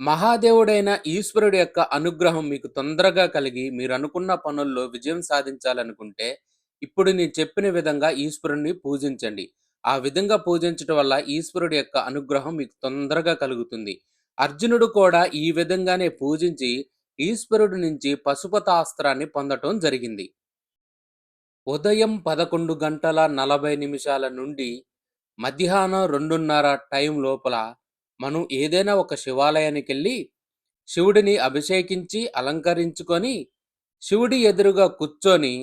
మహాదేవుడైన ఈశ్వరుడి యొక్క అనుగ్రహం మీకు తొందరగా కలిగి మీరు అనుకున్న పనుల్లో విజయం సాధించాలనుకుంటే ఇప్పుడు నేను చెప్పిన విధంగా ఈశ్వరుణ్ణి పూజించండి. ఆ విధంగా పూజించడం వల్ల ఈశ్వరుడి యొక్క అనుగ్రహం మీకు తొందరగా కలుగుతుంది. అర్జునుడు కూడా ఈ విధంగానే పూజించి ఈశ్వరుడి నుంచి పశుపతాస్త్రాన్ని పొందటం జరిగింది. ఉదయం పదకొండు గంటల నలభై నిమిషాల నుండి మధ్యాహ్నం రెండున్నర టైం లోపల మనం ఏదైనా ఒక శివాలయానికి వెళ్ళి శివుడిని అభిషేకించి అలంకరించుకొని శివుడి ఎదురుగా కూర్చొని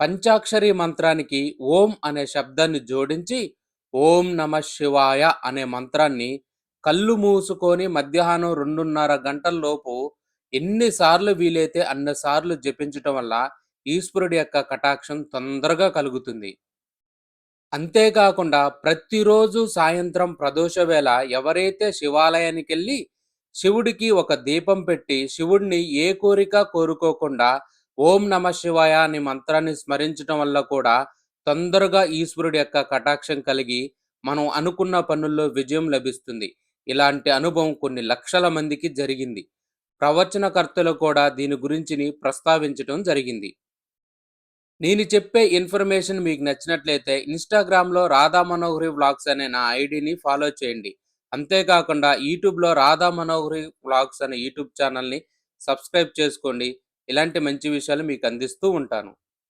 పంచాక్షరి మంత్రానికి ఓం అనే శబ్దాన్ని జోడించి ఓం నమ శివాయ అనే మంత్రాన్ని కళ్ళు మూసుకొని మధ్యాహ్నం రెండున్నర గంటల లోపు ఎన్నిసార్లు వీలైతే అన్నిసార్లు జపించటం వల్ల ఈశ్వరుడి యొక్క కటాక్షం తొందరగా కలుగుతుంది. అంతేకాకుండా ప్రతిరోజు సాయంత్రం ప్రదోష వేళ ఎవరైతే శివాలయానికి వెళ్ళి శివుడికి ఒక దీపం పెట్టి శివుడిని ఏ కోరిక కోరుకోకుండా ఓం నమ శివాయ అనే మంత్రాన్ని స్మరించడం వల్ల కూడా తొందరగా ఈశ్వరుడి యొక్క కటాక్షం కలిగి మనం అనుకున్న పనుల్లో విజయం లభిస్తుంది. ఇలాంటి అనుభవం కొన్ని లక్షల మందికి జరిగింది. ప్రవచనకర్తలు కూడా దీని గురించి ప్రస్తావించడం జరిగింది. నేను చెప్పే ఇన్ఫర్మేషన్ మీకు నచ్చినట్లయితే ఇన్స్టాగ్రామ్లో రాధా మనోహరి వ్లాగ్స్ అనే నా ఐడిని ఫాలో చేయండి. అంతేకాకుండా యూట్యూబ్లో రాధా మనోహరి వ్లాగ్స్ అనే యూట్యూబ్ ఛానల్ని సబ్స్క్రైబ్ చేసుకోండి. ఇలాంటి మంచి విషయాలు మీకు అందిస్తూ ఉంటాను.